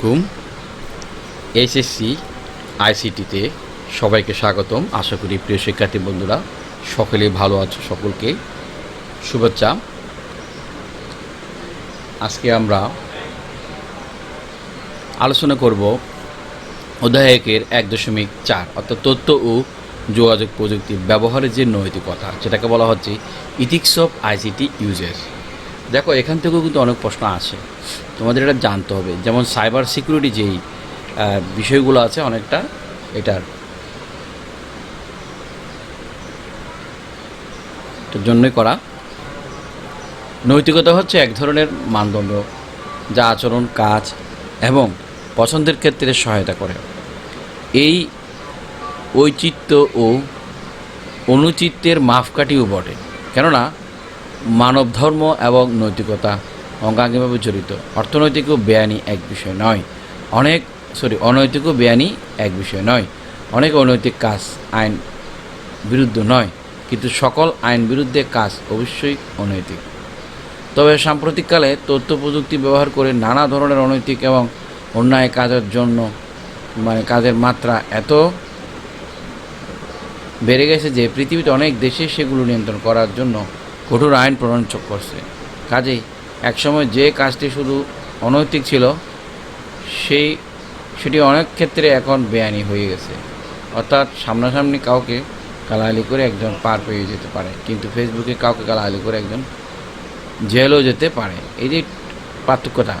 আলাইকুম। এসএসসি, আইসিটিতে সবাইকে স্বাগতম। আশা করি প্রিয় শিক্ষার্থী বন্ধুরা, সকলে ভালো আছো সকলকে। শুভেচ্ছা। আজকে আমরা আলোচনা করব অধ্যায়কের এক দশমিক চার, অর্থাৎ তথ্য ও যোগাযোগ প্রযুক্তির ব্যবহারের যে নৈতিকতা সেটাকে বলা হচ্ছে ইথিক্স অফ আইসিটি ইউজেস দেখো, এখান থেকেও কিন্তু অনেক প্রশ্ন আছে। তোমাদের এটা জানতে হবে। যেমন সাইবার সিকিউরিটি যেই বিষয়গুলো আছে অনেকটা এটার জন্যই করা। নৈতিকতা হচ্ছে এক ধরনের মানদণ্ড যা আচরণ, কাজ এবং পছন্দের ক্ষেত্রে সহায়তা করে। এই ঐচিত্য ও অনুচিত্যের মাপকাঠিও বটে। কেননা মানব ধর্ম এবং নৈতিকতা অঙ্গাঙ্গিভাবে জড়িত। অর্থনৈতিক ও বেআইনি এক বিষয় নয়। অনেক সরি অনৈতিক ও বেআইনি এক বিষয় নয়। অনেক অনৈতিক কাজ আইন বিরুদ্ধ নয়, কিন্তু সকল আইন বিরুদ্ধে কাজ অবশ্যই অনৈতিক। তবে সাম্প্রতিককালে তথ্য প্রযুক্তি ব্যবহার করে নানা ধরনের অনৈতিক এবং অন্যায় কাজের জন্য মানে কাজের মাত্রা এত বেড়ে গেছে যে পৃথিবীতে অনেক দেশে সেগুলো নিয়ন্ত্রণ করার জন্য কঠোর আইন প্রণয়ন করছে। কাজেই একসময় যে কাজটি শুধু অনৈতিক ছিল, সেই, সেটি অনেক ক্ষেত্রে এখন বেআইনি হয়ে গেছে। অর্থাৎ সামনাসামনি কাউকে গালাগালি করে একজন পার পেয়ে যেতে পারে, কিন্তু ফেসবুকে কাউকে গালাগালি করে একজন জেলও যেতে পারে। এই যে পার্থক্যটা।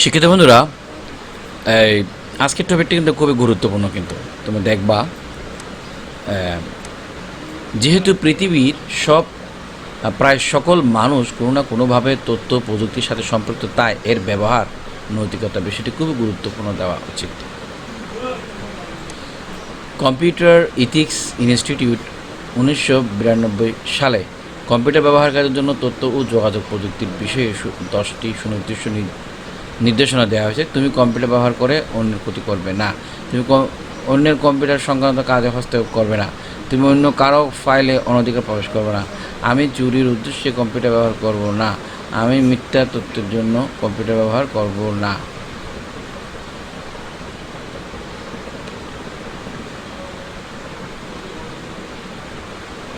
শিক্ষিত বন্ধুরা, এই আজকের টপিকটি কিন্তু খুবই গুরুত্বপূর্ণ কিন্তু। তুমি দেখবা যেহেতু পৃথিবীর সব প্রায় সকল মানুষ কোনো না কোনোভাবে তথ্য প্রযুক্তির সাথে সম্পৃক্ত, তাই এর ব্যবহার, নৈতিকতা বিষয়টি খুবই গুরুত্বপূর্ণ দেওয়া উচিত। কম্পিউটার ইথিক্স ইনস্টিটিউট উনিশশো বিরানব্বই সালে কম্পিউটার ব্যবহারকারীর জন্য তথ্য ও যোগাযোগ প্রযুক্তির বিষয়ে দশটি সুনির্দিষ্ট নির্দেশনা দেওয়া হয়েছে। তুমি কম্পিউটার ব্যবহার করে অন্যের ক্ষতি করবে না। তুমি অন্যের কম্পিউটার সংক্রান্ত কাজে হস্তক্ষেপ করবে না। তুমি অন্য কারও ফাইলে অনধিকার প্রবেশ করবে না। আমি চুরির উদ্দেশ্যে কম্পিউটার ব্যবহার করব না। আমি মিথ্যা তথ্যের জন্য কম্পিউটার ব্যবহার করব না।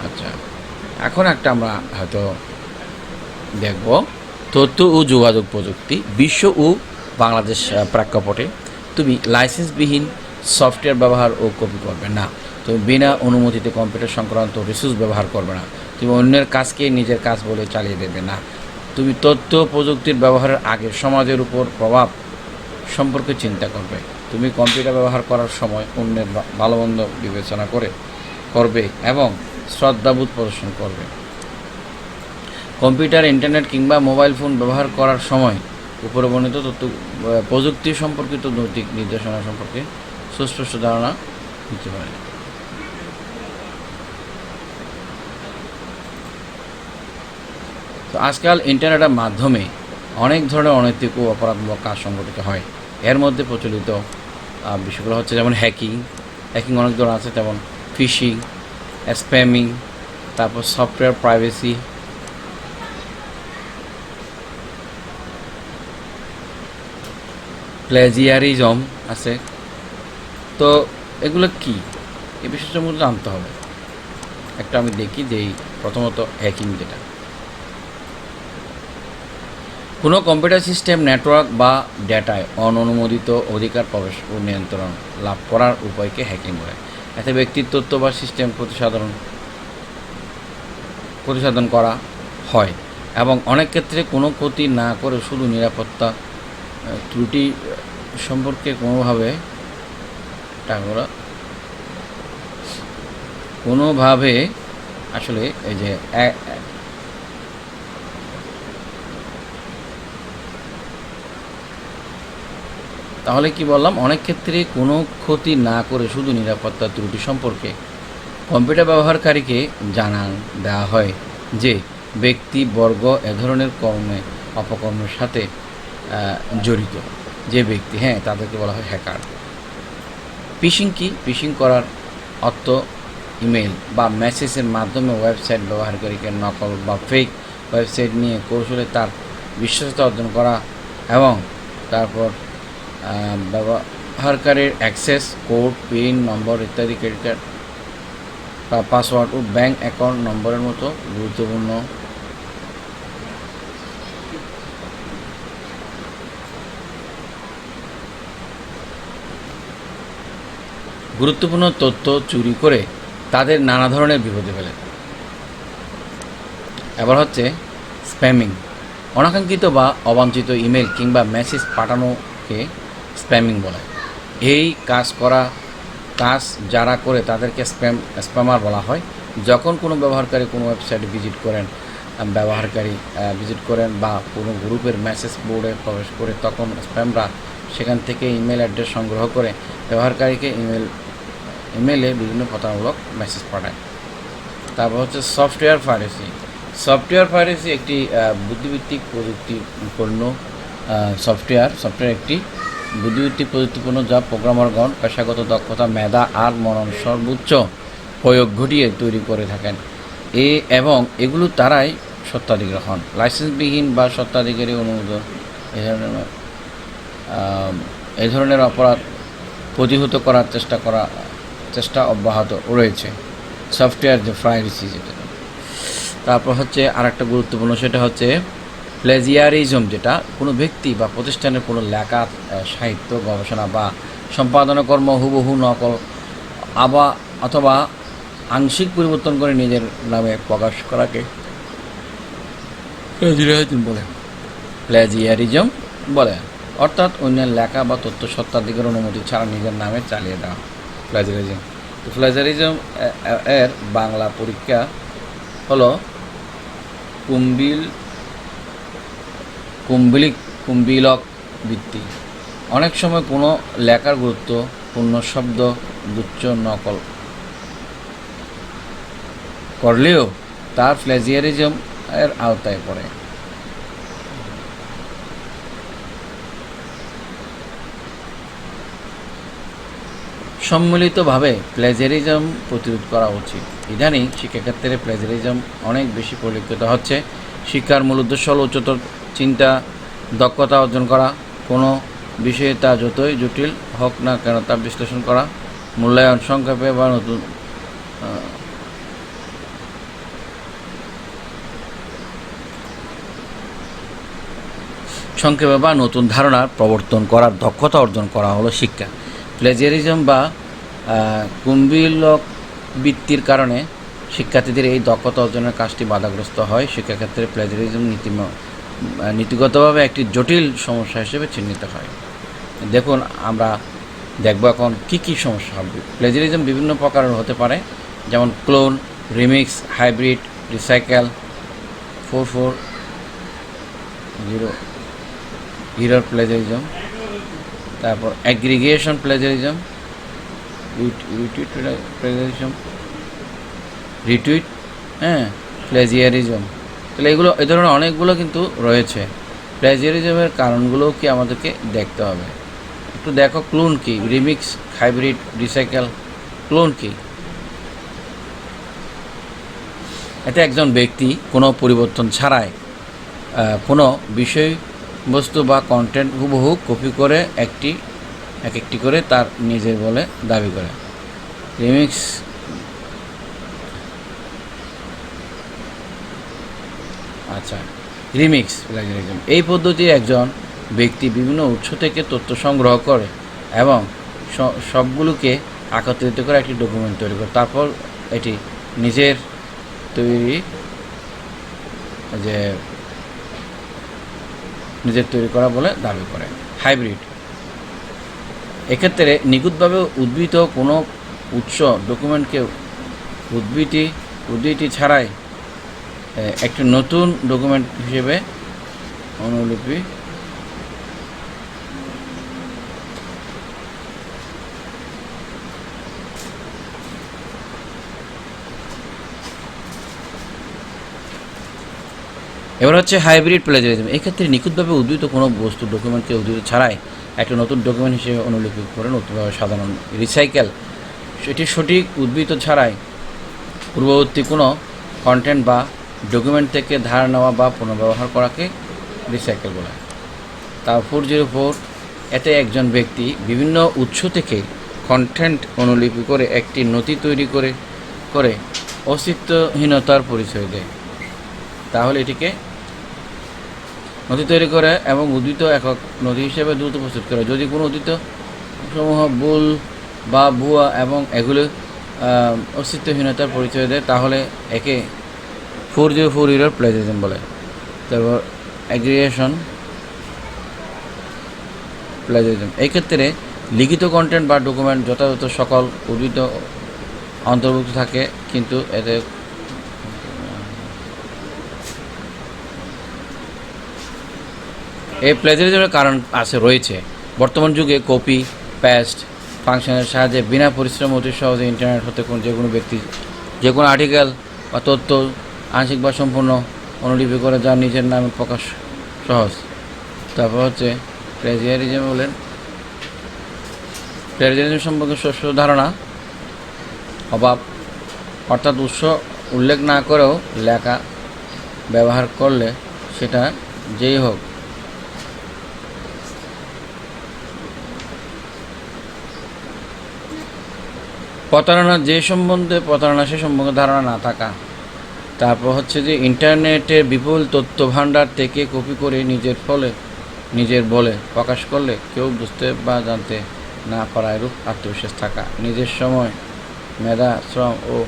আচ্ছা এখন একটা আমরা হয়তো দেখব। তথ্য ও যোগাযোগ প্রযুক্তি, বিশ্ব ও বাংলাদেশ প্রেক্ষাপটে। তুমি লাইসেন্সবিহীন সফটওয়্যার ব্যবহার ও কপি করবে না। তুমি বিনা অনুমতিতে কম্পিউটার সংক্রান্ত রিসোর্স ব্যবহার করবে না। তুমি অন্যের কাজকে নিজের কাজ বলে চালিয়ে দেবে না। তুমি তথ্য প্রযুক্তির ব্যবহারের আগে সমাজের উপর প্রভাব সম্পর্কে চিন্তা করবে। তুমি কম্পিউটার ব্যবহার করার সময় অন্যের ভা- ভালো মন্দ বিবেচনা করে করবে এবং শ্রদ্ধাবোধ প্রদর্শন করবে। কম্পিউটার, ইন্টারনেট কিংবা মোবাইল ফোন ব্যবহার করার সময় উপরে বর্ণিত তথ্য প্রযুক্তি সম্পর্কিত নৈতিক নির্দেশনা সম্পর্কে সুস্পষ্ট ধারণা দিতে পারে। তো আজকাল ইন্টারনেটের মাধ্যমে অনেক ধরনের অনৈতিক ও অপরাধমূলক কাজ সংগঠিত হয়। এর মধ্যে প্রচলিত বিষয়গুলো হচ্ছে যেমন হ্যাকিং হ্যাকিং অনেক ধরনের আছে যেমন ফিশিং স্প্যামিং তারপর সফটওয়্যার প্রাইভেসি প্লেজিয়ারিজম আছে। তো এগুলো কি? বিষয় সম্বন্ধে জানতে হবে। একটা আমি দেখি যে প্রথমত হ্যাকিং যেটা। কোনো কম্পিউটার সিস্টেম নেটওয়ার্ক বা ডেটায় অননুমোদিত অধিকার প্রবেশ ও নিয়ন্ত্রণ লাভ করার উপায়কে হ্যাকিং বলে। এতে ব্যক্তির তথ্য বা সিস্টেম প্রতিসাধারণ প্রতিসাধন করা হয় এবং অনেক ক্ষেত্রে কোনো ক্ষতি না করে শুধু নিরাপত্তা ত্রুটি সম্পর্কে কোনোভাবে টাকাগুলো কোনোভাবে আসলে এই যে তাহলে কি বললাম? অনেক ক্ষেত্রে কোনো ক্ষতি না করে শুধু নিরাপত্তা ত্রুটি সম্পর্কে কম্পিউটার ব্যবহারকারীকে জানান দেওয়া হয় যে ব্যক্তি, বর্গ এ ধরনের কর্মে, অপকর্মের সাথে জড়িত। যে ব্যক্তি হ্যাঁ তাদেরকে বলা হয় হ্যাকার। ফিশিং কি? ফিশিং করার অর্থ ইমেল বা মেসেজের মাধ্যমে ওয়েবসাইট ব্যবহারকারীকে নকল বা ফেক ওয়েবসাইট নিয়ে কৌশলে তার বিশ্বস্ততা অর্জন করা এবং তারপর ব্যবহারকারীর অ্যাক্সেস কোড পিন নম্বর ইত্যাদি ক্রেডিট কার্ড বা পাসওয়ার্ড ও ব্যাংক অ্যাকাউন্ট নম্বরের মতো গুরুত্বপূর্ণ গুরুত্বপূর্ণ তথ্য চুরি করে তাদের নানা ধরনের বিপদে ফেলে। এবার হচ্ছে স্প্যামিং। অনাকাঙ্ক্ষিত বা অবাঞ্ছিত ইমেল কিংবা মেসেজ পাঠানোকে স্প্যামিং বলে। এই কাজ করা, কাজ যারা করে তাদেরকে স্প্যাম, স্প্যামার বলা হয়। যখন কোনো ব্যবহারকারী কোনো ওয়েবসাইটে ভিজিট করেন ব্যবহারকারী ভিজিট করেন বা কোনো গ্রুপের মেসেজ বোর্ডে প্রবেশ করে তখন স্প্যামরা সেখান থেকে ইমেল অ্যাড্রেস সংগ্রহ করে ব্যবহারকারীকে ইমেল ইমেলে বিভিন্ন প্রতারণামূলক মেসেজ পাঠায়। তারপর হচ্ছে সফটওয়্যার পাইরেসি সফটওয়্যার পাইরেসি একটি বুদ্ধিভিত্তিক প্রযুক্তিপূর্ণ সফটওয়্যার সফটওয়্যার একটি বুদ্ধিভিত্তিক প্রযুক্তিপূর্ণ যা প্রোগ্রামারগণ পেশাগত দক্ষতা, মেধা আর মনন সর্বোচ্চ প্রয়োগ ঘটিয়ে তৈরি করে থাকেন। এ এবং এগুলো তারাই সত্ত্বাধিকার হন লাইসেন্সবিহীন বা সত্ত্বাধিকারী অনুমোদন এ ধরনের এই ধরনের অপরাধ প্রতিহত করার চেষ্টা করা চেষ্টা অব্যাহত রয়েছে। সফটওয়্যার যে প্রাইভেসি যেটা তারপর হচ্ছে আরেকটা গুরুত্বপূর্ণ সেটা হচ্ছে প্লেজিয়ারিজম যেটা কোনো ব্যক্তি বা প্রতিষ্ঠানের কোনো লেখা সাহিত্য, গবেষণা বা সম্পাদনা কর্ম হুবহু নকল আবা অথবা আংশিক পরিবর্তন করে নিজের নামে প্রকাশ করাকে বলে। প্লেজিয়ারিজম বলে। অর্থাৎ অন্যের লেখা বা তথ্য সত্ত্বাধিকার অনুমতি ছাড়া নিজের নামে চালিয়ে দেওয়া। প্লেজারিজম প্লেজারিজম এর বাংলা পরীক্ষা হলো কুম্বিল কুম্বিলিক কুম্বিলক বৃত্তি অনেক সময় কোনো লেখার গুরুত্বপূর্ণ শব্দ, গুচ্ছ নকল করলেও তার প্লেজিয়ারিজম এর আওতায় পড়ে। সম্মিলিতভাবে প্লেজারিজম প্রতিরোধ করা উচিত। ইদানিং শিক্ষাক্ষেত্রে প্লেজারিজম অনেক বেশি পরিলক্ষিত হচ্ছে। শিক্ষার মূল উদ্দেশ্য হল উচ্চতর চিন্তা, দক্ষতা অর্জন করা। কোনো বিষয়ে তা যতই জটিল হোক না কেন তা বিশ্লেষণ করা। মূল্যায়ন সংক্ষেপে বা নতুন সংক্ষেপে বা নতুন ধারণার প্রবর্তন করার দক্ষতা অর্জন করা হলো শিক্ষা। প্লেজারিজম বা আহ, কুম্ভিলক বৃত্তির কারণে শিক্ষার্থীদের এই দক্ষতা অর্জনের কাজটি বাধাগ্রস্ত হয়। শিক্ষাক্ষেত্রে প্লেজারিজম নীতি নীতিগতভাবে একটি জটিল সমস্যা হিসেবে চিহ্নিত হয়। দেখুন আমরা দেখব এখন কি কি সমস্যা হবে। প্লেজারিজম বিভিন্ন প্রকারের হতে পারে যেমন clone remix hybrid recycle four four zero হিরোর প্লেজারিজম তারপর aggregation plagiarism retweet plagiarism retweet হ্যাঁ প্লেজিয়ারিজম তাহলে এগুলো, এ ধরনের অনেকগুলো কিন্তু রয়েছে। প্লেজিয়ারিজমের কারণগুলোও কি আমাদেরকে দেখতে হবে? একটু দেখো ক্লোন কি? রিমিক্স হাইব্রিড রিসাইকেল ক্লোন কি? এতে একজন ব্যক্তি কোনো পরিবর্তন ছাড়াই কোনো কোনো বিষয়বস্তু বা কন্টেন্ট হুবহু কপি করে একটি, এক একটি করে তার নিজের বলে দাবি করে। রিমিক্স আচ্ছা রিমিক্স এই পদ্ধতি একজন ব্যক্তি বিভিন্ন উৎস থেকে তথ্য সংগ্রহ করে এবং সবগুলোকে একত্রিত করে একটি ডকুমেন্ট তৈরি করে। তারপর এটি নিজের তৈরি, যে নিজের তৈরি করা বলে দাবি করে। হাইব্রিড। এক্ষেত্রে নিখুঁতভাবে উদ্ভৃত কোনো উৎস, ডকুমেন্টকে উদ্ভৃতি উদ্ধৃতি ছাড়াই একটি নতুন ডকুমেন্ট হিসেবে অনুলিপি এবার হচ্ছে হাইব্রিড প্লেজারিজম এক্ষেত্রে নিখুঁতভাবে উদ্ধৃত কোনো বস্তু ডকুমেন্টকে উদ্ধৃত ছাড়াই একটা নতুন ডকুমেন্ট হিসেবে অনুলিপি করে নতুনভাবে সাধারণ রিসাইকেল সেটি সঠিক উদ্বৃত ছাড়াই পূর্ববর্তী কোনো কন্টেন্ট বা ডকুমেন্ট থেকে ধার নেওয়া বা পুনর্ব্যবহার করাকে রিসাইকেল বলা হয়। তা ফোর জিরো ফোর এতে একজন ব্যক্তি বিভিন্ন উৎস থেকে কন্টেন্ট অনুলিপি করে একটি নথি তৈরি করে করে অস্তিত্বহীনতার পরিচয় দেয়। তাহলে এটিকে নথি তৈরি করে এবং উদ্ভিত একক নদী হিসেবে দ্রুত প্রস্তুত করে। যদি কোনো উদ্ভিত সমূহ ভুল বা ভুয়া এবং এগুলো অস্তিত্বহীনতার পরিচয় দেয়, তাহলে একে ফোর জিরো ফোর ইউরোর প্লেজারিজম বলে। তারপর অ্যাগ্রিয়েশন প্লেজারিজম এই ক্ষেত্রে লিখিত কন্টেন্ট বা ডকুমেন্ট যথাযথ সকল উদ্ভিদ অন্তর্ভুক্ত থাকে, কিন্তু এতে এই প্লেজারিজমের কারণ আছে, রয়েছে। বর্তমান যুগে কপি প্যাস্ট ফাংশনের সাহায্যে বিনা পরিশ্রম অতি সহজে ইন্টারনেট হতে কোন যে কোনো ব্যক্তি, যে কোনো আর্টিকেল বা তথ্য আংশিক বা সম্পূর্ণ অনুলিপি করে যা নিজের নামে প্রকাশ সহজ। তারপর হচ্ছে প্লেজিয়ারিজম বলেন। প্লেজিয়ারিজম সম্পর্কে শস্য ধারণা, অভাব, অর্থাৎ উৎস উল্লেখ না করেও লেখা ব্যবহার করলে সেটা যেই হোক প্রতারণা যে সম্বন্ধে প্রতারণা, সে সম্পর্কে ধারণা না থাকা। তারপর হচ্ছে যে ইন্টারনেটের বিপুল তথ্য ভাণ্ডার থেকে কপি করে নিজের ফলে, নিজের বলে প্রকাশ করলে কেউ বুঝতে বা জানতে না পারা এরূপ আত্মবিশ্বাস থাকা। নিজের সময়, মেধা, শ্রম ও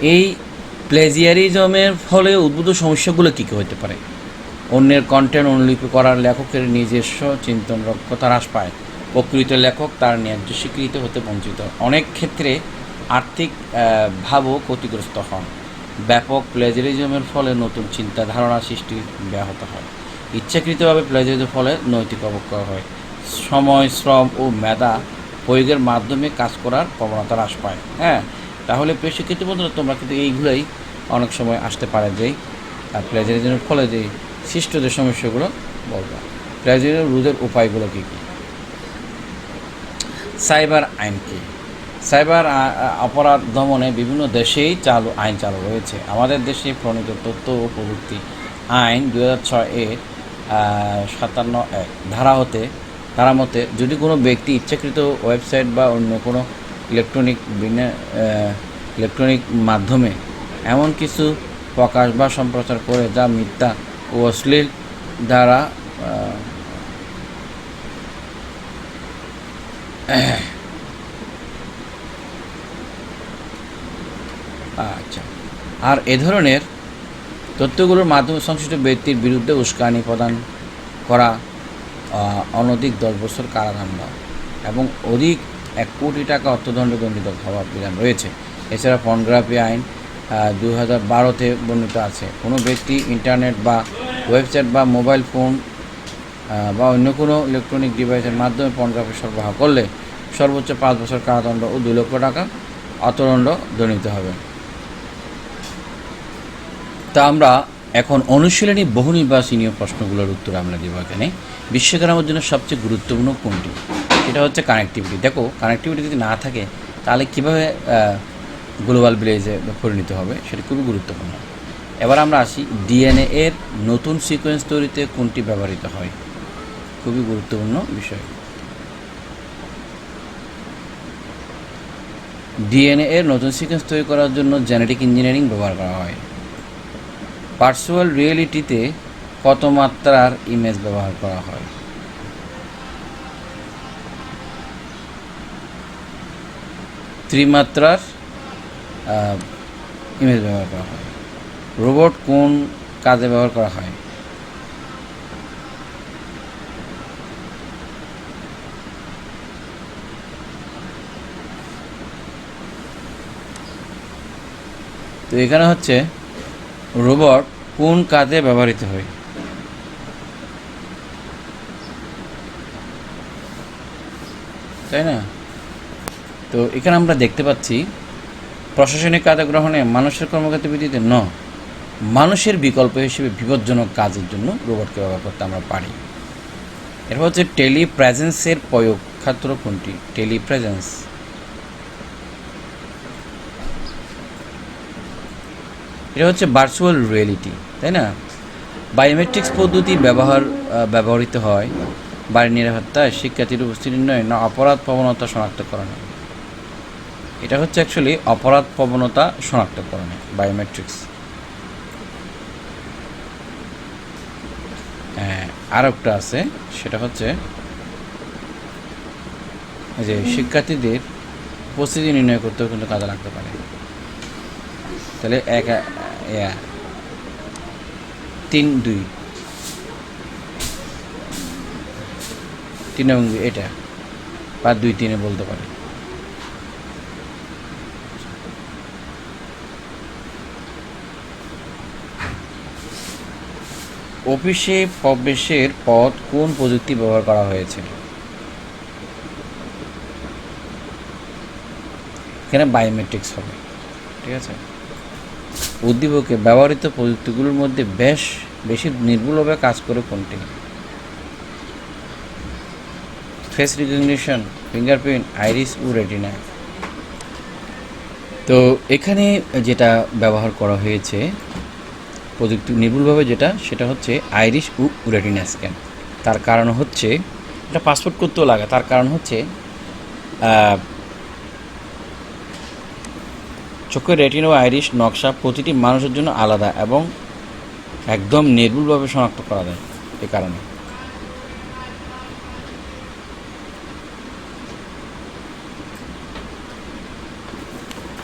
এই প্লেজিয়ারিজমের ফলে উদ্ভূত সমস্যাগুলো কী কী হতে পারে? অন্যের কন্টেন্ট অনুলিপি করার লেখকের নিজস্ব চিন্তন দক্ষতা হ্রাস পায়। প্রকৃত লেখক তার ন্যায্য স্বীকৃত হতে বঞ্চিত। অনেক ক্ষেত্রে আর্থিক ভাবও ক্ষতিগ্রস্ত হন। ব্যাপক প্লেজারিজমের ফলে নতুন চিন্তা ধারণা সৃষ্টি ব্যাহত হয়। ইচ্ছাকৃতভাবে প্লেজারিজমের ফলে নৈতিক অবক্ষয় হয়। সময়, শ্রম ও মেধা প্রয়োগের মাধ্যমে কাজ করার প্রবণতা হ্রাস পায়। হ্যাঁ তাহলে পেশিকৃত বন্ধুরা, তোমরা কিন্তু এইগুলোই অনেক সময় আসতে পারে যে প্লেজারিজমের ফলে যে সৃষ্ট যে সমস্যাগুলো বলব। প্লেজারিজম রোধের উপায়গুলো কী কী? সাইবার আইন কি? সাইবার অপরাধ দমনে বিভিন্ন দেশেই চালু, আইন চালু রয়েছে। আমাদের দেশে প্রণীত তথ্য ও প্রযুক্তি আইন দু হাজার ছয় এর সাতান্ন এক। ধারা হতে, ধারা মতে যদি কোনো ব্যক্তি ইচ্ছাকৃত ওয়েবসাইট বা অন্য কোনো ইলেকট্রনিক ইলেকট্রনিক মাধ্যমে এমন কিছু প্রকাশ বা সম্প্রচার করে যা মিথ্যা ও অশ্লীল দ্বারা আচ্ছা। আর এ ধরনের তথ্যগুলোর মাধ্যমে সংশ্লিষ্ট ব্যক্তির বিরুদ্ধে উস্কানি প্রদান করা অনধিক দশ বছর কারাদণ্ড এবং অধিক এক কোটি টাকা অর্থদণ্ডে দণ্ডিত হওয়ার বিধান রয়েছে। এছাড়া পর্নোগ্রাফি আইন দু হাজার বারোতে বর্ণিত আছে। কোনো ব্যক্তি ইন্টারনেট বা ওয়েবসাইট বা মোবাইল ফোন বা অন্য কোনো ইলেকট্রনিক ডিভাইসের মাধ্যমে পর্নোগ্রাফি সরবরাহ করলে সর্বোচ্চ পাঁচ বছর কারাদণ্ড ও দুই লক্ষ টাকা অর্থদণ্ড দণ্ডিত হবে। তা আমরা এখন অনুশীলনী বহু নির্বাচনীয় প্রশ্নগুলোর উত্তর আমরা দেবো এখানে। বিশ্বগ্রামের জন্য সবচেয়ে গুরুত্বপূর্ণ কোনটি? এটা হচ্ছে কানেক্টিভিটি দেখো কানেক্টিভিটি যদি না থাকে, তাহলে কীভাবে গ্লোবাল ভিলেজে পরিণত হবে, সেটা খুবই গুরুত্বপূর্ণ। এবার আমরা আসি ডিএনএ এর নতুন সিকোয়েন্স তৈরিতে কোনটি ব্যবহৃত হয়। খুবই গুরুত্বপূর্ণ বিষয়। ডিএনএ এর নতুন সিকোয়েন্স তৈরি করার জন্য জেনেটিক ইঞ্জিনিয়ারিং ব্যবহার করা হয়। ভার্চুয়াল রিয়েলিটিতে কত মাত্রার ইমেজ ব্যবহার করা হয়? ত্রিমাত্রার ইমেজ ব্যবহার করা হয়। রোবট কোন কাজে ব্যবহার করা হয়? তো এখানে হচ্ছে রোবট কোন কাজে ব্যবহৃত হয়? তাই না? তো এখানে আমরা দেখতে পাচ্ছি প্রশাসনিক কাজে গ্রহণে মানুষের কর্মক্ষেত্র বৃদ্ধিতে ন। মানুষের বিকল্প হিসেবে বিপজ্জনক কাজের জন্য রোবটকে ব্যবহার করতে আমরা পারি। এরপর হচ্ছে টেলিপ্রেজেন্সের প্রয়োগ। ক্ষেত্র কোনটি? টেলিপ্রেজেন্স। এটা হচ্ছে ভার্চুয়াল রিয়েলিটি তাই না? বায়োমেট্রিক্স পদ্ধতি ব্যবহার ব্যবহৃত হয়। বাড়ির নিরাপত্তায় শিক্ষার্থীর উপস্থিতি নির্ণয়, না অপরাধ প্রবণতা শনাক্তকরণে। এটা হচ্ছে অ্যাকচুয়ালি অপরাধ প্রবণতা শনাক্তকরণে বায়োমেট্রিক্স হ্যাঁ, আর একটা আছে সেটা হচ্ছে যে শিক্ষার্থীদের উপস্থিতি নির্ণয় করতেও কিন্তু কাজে লাগতে পারে। তাহলে এক তিন দুই। তিন এবং এটা বা দুই তিনে বলতে পারে। অফিসে প্রবেশের পথ কোন প্রযুক্তি ব্যবহার করা হয়েছে? এখানে বায়োমেট্রিক্স হবে, ঠিক আছে? উদ্দীপকে ব্যবহৃত প্রযুক্তিগুলোর মধ্যে বেশ, বেশি নির্ভুলভাবে কাজ করে কোনটি? ফেস রিকগনিশন ফিঙ্গারপ্রিন্ট আইরিস ও রেটিনা তো এখানে যেটা ব্যবহার করা হয়েছে প্রযুক্তি নির্ভুলভাবে যেটা, সেটা হচ্ছে আইরিশ ও রেটিনা স্ক্যান। তার কারণ হচ্ছে, এটা পাসপোর্ট করতেও লাগে, তার কারণ হচ্ছে চোখের রেটিনা ও আইরিশ নকশা প্রতিটি মানুষের জন্য আলাদা এবং একদম নির্ভুলভাবে শনাক্ত করা যায়, এ কারণে।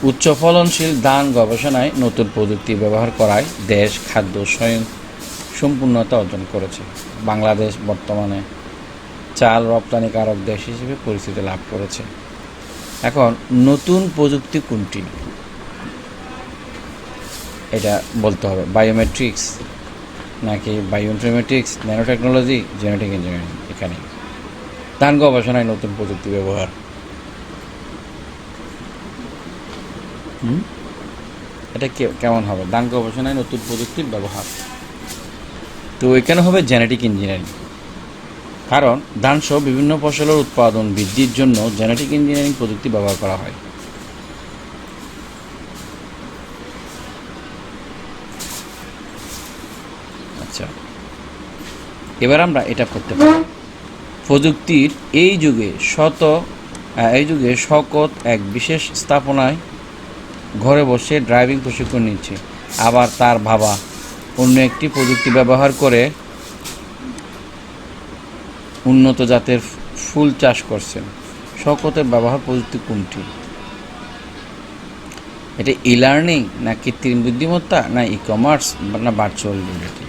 উচ্চ ফলনশীল ধান গবেষণায় নতুন প্রযুক্তি ব্যবহার করায় দেশ খাদ্য স্বয়ং সম্পূর্ণতা অর্জন করেছে। বাংলাদেশ বর্তমানে চাল রপ্তানিকারক দেশ হিসেবে পরিচিতি লাভ করেছে। এখন নতুন প্রযুক্তি কোনটি? এটা বলতে হবে বায়োমেট্রিক্স নাকি bioinformatics nano technology genetic engineering এখানে ধান গবেষণায় নতুন প্রযুক্তি ব্যবহার এটা কেমন হবে? ধান গবেষণায় নতুন প্রযুক্তির ব্যবহার। তো এখানে হবে জেনেটিক ইঞ্জিনিয়ারিং কারণ ধান সহ বিভিন্ন ফসলের উৎপাদন বৃদ্ধির জন্য জেনেটিক ইঞ্জিনিয়ারিং প্রযুক্তি ব্যবহার করা হয়। আচ্ছা। এবার আমরা এটা করতে পারি। প্রযুক্তির এই যুগে শত এই যুগে শকত এক বিশেষ স্থাপনায় ঘরে বসে ড্রাইভিং প্রশিক্ষণ নিচ্ছে। আবার তার বাবা অন্য একটি প্রযুক্তি ব্যবহার করে উন্নত জাতের ফুল চাষ করছেন। শকতের ব্যবহার প্রযুক্তি কোনটি? এটা ই লার্নিং না কৃত্রিম বুদ্ধিমত্তা না ই কমার্স না ভার্চুয়াল রিয়েলিটি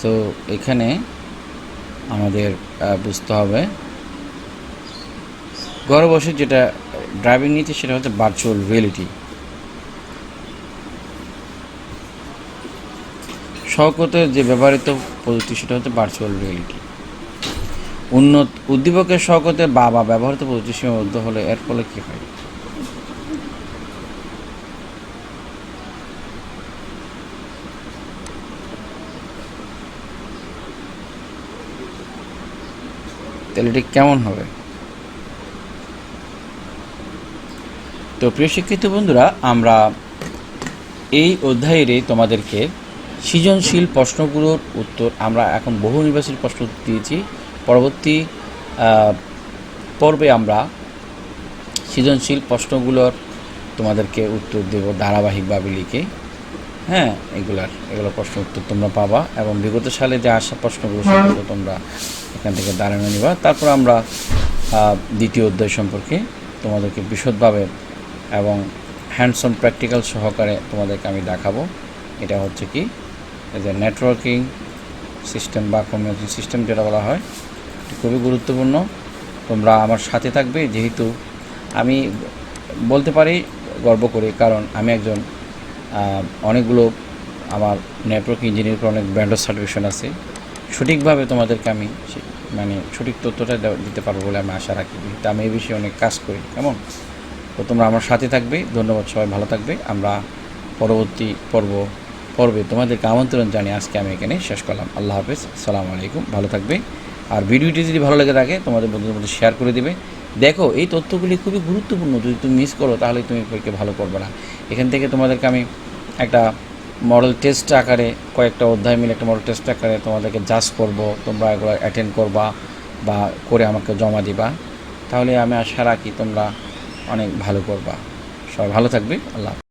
তো এখানে আমাদের বুঝতে হবে ঘরে বসে যেটা ড্রাইভিং নিচ্ছে সেটা হচ্ছে ভার্চুয়াল রিয়েলিটি শওকতের যে ব্যবহৃত প্রযুক্তি সেটা হচ্ছে ভার্চুয়াল রিয়েলিটি উন্নত, উদ্দীপকের শওকতে বাবা ব্যবহৃত প্রযুক্তি সীমাবদ্ধ হলে এর ফলে কী হয়? তাহলে এটি কেমন হবে? তো প্রিয় শিক্ষিত বন্ধুরা, আমরা এই অধ্যায়ের তোমাদেরকে সৃজনশীল প্রশ্নগুলোর উত্তর, আমরা এখন বহু নির্বাচনী প্রশ্ন দিয়েছি। পরবর্তী পর্বে আমরা সৃজনশীল প্রশ্নগুলোর তোমাদেরকে উত্তর দেব ধারাবাহিকভাবে লিখে। হ্যাঁ এগুলার, এগুলোর প্রশ্ন উত্তর তোমরা পাবা এবং বিগত সালে যে আসা প্রশ্নগুলো সেগুলো তোমরা এখান থেকে দাঁড়ানো নিবা। তারপর আমরা দ্বিতীয় অধ্যায় সম্পর্কে তোমাদেরকে বিশদভাবে এবং হ্যান্ডসন প্র্যাকটিক্যাল সহকারে তোমাদেরকে আমি দেখাবো। এটা হচ্ছে কি? যে নেটওয়ার্কিং সিস্টেম বা কমিউনিকেশন সিস্টেম যেটা বলা হয় খুবই গুরুত্বপূর্ণ। তোমরা আমার সাথে থাকবে, যেহেতু আমি বলতে পারি, গর্ব করি, কারণ আমি একজন অনেকগুলো আমার নেটওয়ার্ক ইঞ্জিনিয়ার অনেক ব্র্যান্ডের সার্টিফিকেশন আছে। সঠিকভাবে তোমাদেরকে আমি মানে সঠিক তথ্যটা দিতে পারব বলে আমি আশা রাখি। তো আমি এই বিষয়ে অনেক কাজ করি, কেমন? তো তোমরা আমার সাথে থাকবে। ধন্যবাদ সবাই, ভালো থাকবে। আমরা পরবর্তী পর্ব, পর্বে তোমাদেরকে আমন্ত্রণ জানিয়ে আজকে আমি এখানে শেষ করলাম। আল্লাহ হাফেজ সালামু আলাইকুম, ভালো থাকবে। আর ভিডিওটি যদি ভালো লেগে থাকে, তোমাদের বন্ধুদের মধ্যে শেয়ার করে দিবে। দেখো, এই তথ্যগুলি খুবই গুরুত্বপূর্ণ। যদি তুমি মিস করো, তাহলে তুমি পরীক্ষা ভালো করবে না। এখান থেকে তোমাদেরকে আমি একটা মডেল টেস্ট আকারে কয়েকটা অধ্যায় মিলে একটা মডেল টেস্ট আকারে তোমাদেরকে জাজ করব। তোমরা এগুলো অ্যাটেন্ড করবা বা করে আমাকে জমা দিবা। তাহলে আমি আশা রাখি তোমরা অনেক ভালো করবা সবাই ভালো থাকবে আল্লাহ।